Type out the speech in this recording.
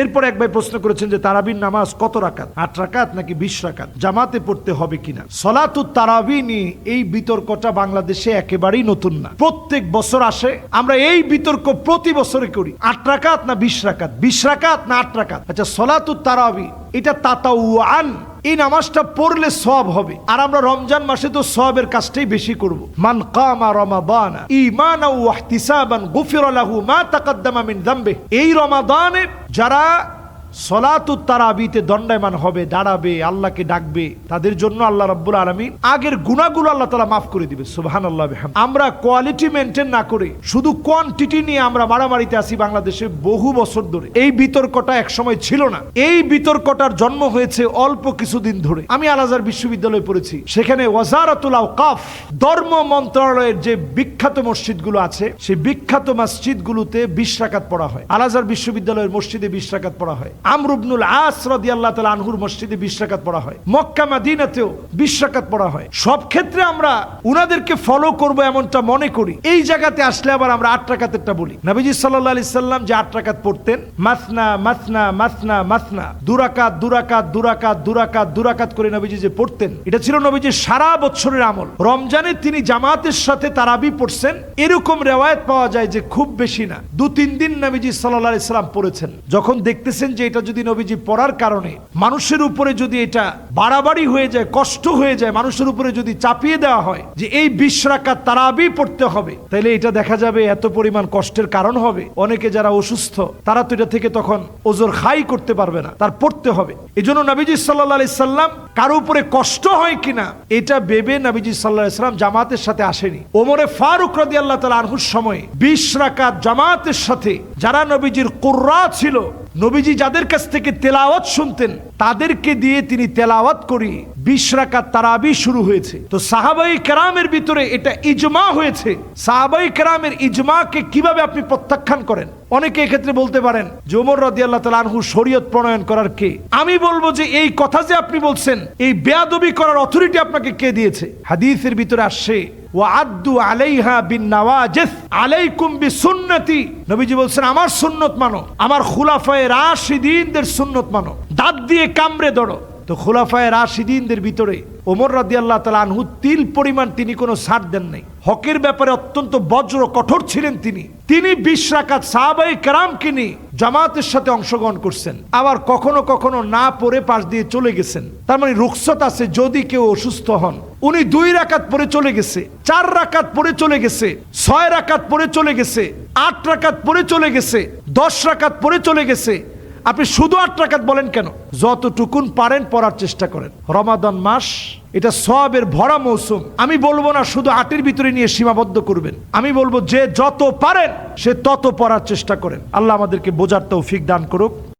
এরপর এক ভাই প্রশ্ন করেছেন যে তারাবির নামাজ কত রাকাত? আট রাকাত নাকি বিশ রাকাত? জামাতে পড়তে হবে কিনা? সলাতু তারাবিনি, এই বিতর্কটা বাংলাদেশে একেবারেই নতুন না। প্রত্যেক বছর আসে, আমরা এই বিতর্ক প্রতি বছরে করি। আট রাকাত না বিশ রাকাত? বিশ রাকাত না আট রাকাত? আচ্ছা সলাতু তারাবি এটা তাতাউআন এই নামাজটা পড়লে সব হবে। আর আমরা রমজান মাসে তো সবের কাজটাই বেশি করব। মান কামা রমাদান ইমানা ওয়াহতিসাবান গুফির লাহু মা তাকাদ্দামা মিন যামবে এই রমাদানে যারা সলাতু তারাবিতে দণ্ডায়মান হবে, দাঁড়াবে, আল্লাহকে ডাকবে। তাদের জন্য আল্লাহ রাব্বুল আলামিন আগের গুনাহগুলো আল্লাহ তাআলা মাফ করে দিবে, সুবহানাল্লাহ বিহাম আমরা কোয়ালিটি মেনটেন না করে, শুধু কোয়ান্টিটি নিয়ে আমরা মারামারিতে আসি বাংলাদেশে বহু বছর ধরে। এই বিতর্কটা এক সময় ছিল না। এই বিতর্কটার জন্ম হয়েছে অল্প কিছুদিন ধরে। আমি আলাজার বিশ্ববিদ্যালয়ে পড়েছি। সেখানে ওয়াজারাতুল আওকাফ ধর্ম মন্ত্রণালয়ের যে বিখ্যাত মসজিদগুলো আছে, সেই বিখ্যাত মসজিদগুলোতে বিশ পড়া হয়। আলাজার বিশ্ববিদ্যালয়ের মসজিদে বিশ রাকাত পড়া হয়। আমরুবনুল আস রাদিয়াল্লাহু তাআলা আনহুর মসজিদে বিশ রাকাত পড়া হয়। মক্কা, মাদিনাতেও বিশ রাকাত পড়া হয়। সব ক্ষেত্রে আমরা উনাদেরকে ফলো করব এমনটা মনে করি। এই জায়গাতে আসলে আবার আমরা আট রাকাতেরটা বলি। নবীজি সাল্লাল্লাহু আলাইহি সাল্লাম যে আট রাকাত পড়তেন, মাসনা মাসনা মাসনা মাসনা দুরাকাত দুরাকাত দুরাকাত দুরাকাত দুরাকাত করে নবীজি যে পড়তেন, এটা ছিল নবীজির সারা বছরের আমল। রমজানে তিনি জামাতের সাথে তারাবি পড়ছেন। এরকম রেওয়ায়ত পাওয়া যায় যে খুব বেশি না। দু তিন দিন নবীজি আলাইহি সাল্লাম পড়েছেন। যখন দেখতেছেন যে এটা যদি নবীজি পড়ার কারণে মানুষের উপরে যদি এটা বাড়াবাড়ি হয়ে যায়, কষ্ট হয়ে যায়, মানুষের উপরে যদি চাপিয়ে দেওয়া হয় যে এই বিশ রাকাত তারাবি পড়তে হবে, তাহলে এটা দেখা যাবে এত পরিমাণ কষ্টের কারণ হবে। অনেকে যারা অসুস্থ, তারা তো এটা থেকে তখন ওজোর খাই করতে পারবে না, তার পড়তে হবে। এই জন্য নবীজি সাল্লাহ আলি সাল্লাম কারও উপরে কষ্ট হয় কিনা, এটা ভেবে নবীজি সাল্লাহ ইসলাম জামাতের সাথে আসেনি। ওমরে ফারুক রাদি আল্লাহ তালা আনহুর সময়ে বিশ রাকাত জামাতের সাথে, যারা নবীজির কুর্রা ছিল নবীজি যাদের কাছ থেকে তেলাওয়াত শুনতেন তাদেরকে দিয়ে তিনি তেলাওয়াত করি। বিশ রাকাত তারাবি শুরু হয়েছে। তো সাহাবাই কেরামের ভিতরে এটা ইজমা হয়েছে। সাহাবাই কেরামের ইজমাকে কীভাবে আপনি প্রত্যাখ্যান করেন? অনেকে এক্ষেত্রে বলতে পারেন, যে ওমর আল্লাহ তালা আনহু শরীয়ত প্রণয়ন করার কে? আমি বলব যে এই কথা যে আপনি বলছেন, এই বেয়াদবি করার অথরিটি আপনাকে কে দিয়েছে? হাদিসের ভিতরে আসছে ওয়াদ্দু আলাইহা বিন নওয়াজিস, আলাইকুম বিসুন্নতি। নবীজি বলছেন, আমার সুন্নত মানো, আমার খুলাফায়ে রাশিদিনদের সুন্নত মানো। দাঁত দিয়ে কামড়ে ধরো তো খোলাফায় রাশিদিনদের ভিতরে ওমর রাদি আল্লাহ তালা আনহু তিল পরিমাণ তিনি কোনো ছাড় দেন নাই। হকের ব্যাপারে অত্যন্ত বজ্র কঠোর ছিলেন তিনি। তিনি বিশ রাকাত সাহাবাই কেরামকে নিয়ে জামাতের সাথে অংশগ্রহণ করছেন। আবার কখনো কখনো না পড়ে পাশ দিয়ে চলে গেছেন। তার মানে রুখসত আছে যদি কেউ অসুস্থ হন। উনি দুই রাকাত পরে চলে গেছে, চার রাকাত পরে চলে গেছে, ছয় রাকাত পরে চলে গেছে, আট রাকাত পরে চলে গেছে, দশ রাকাত পরে চলে গেছে আপনি শুধু আট রাকাত বলেন কেন? যতটুকুন পারেন পড়ার চেষ্টা করেন। রমাদান মাস, এটা সবের ভরা মৌসুম। আমি বলব না শুধু আটের ভিতরে নিয়ে সীমাবদ্ধ করবেন। আমি বলব যে যত পারেন, সে তত পড়ার চেষ্টা করেন। আল্লাহ আমাদেরকে বোঝার তৌফিক দান করুক।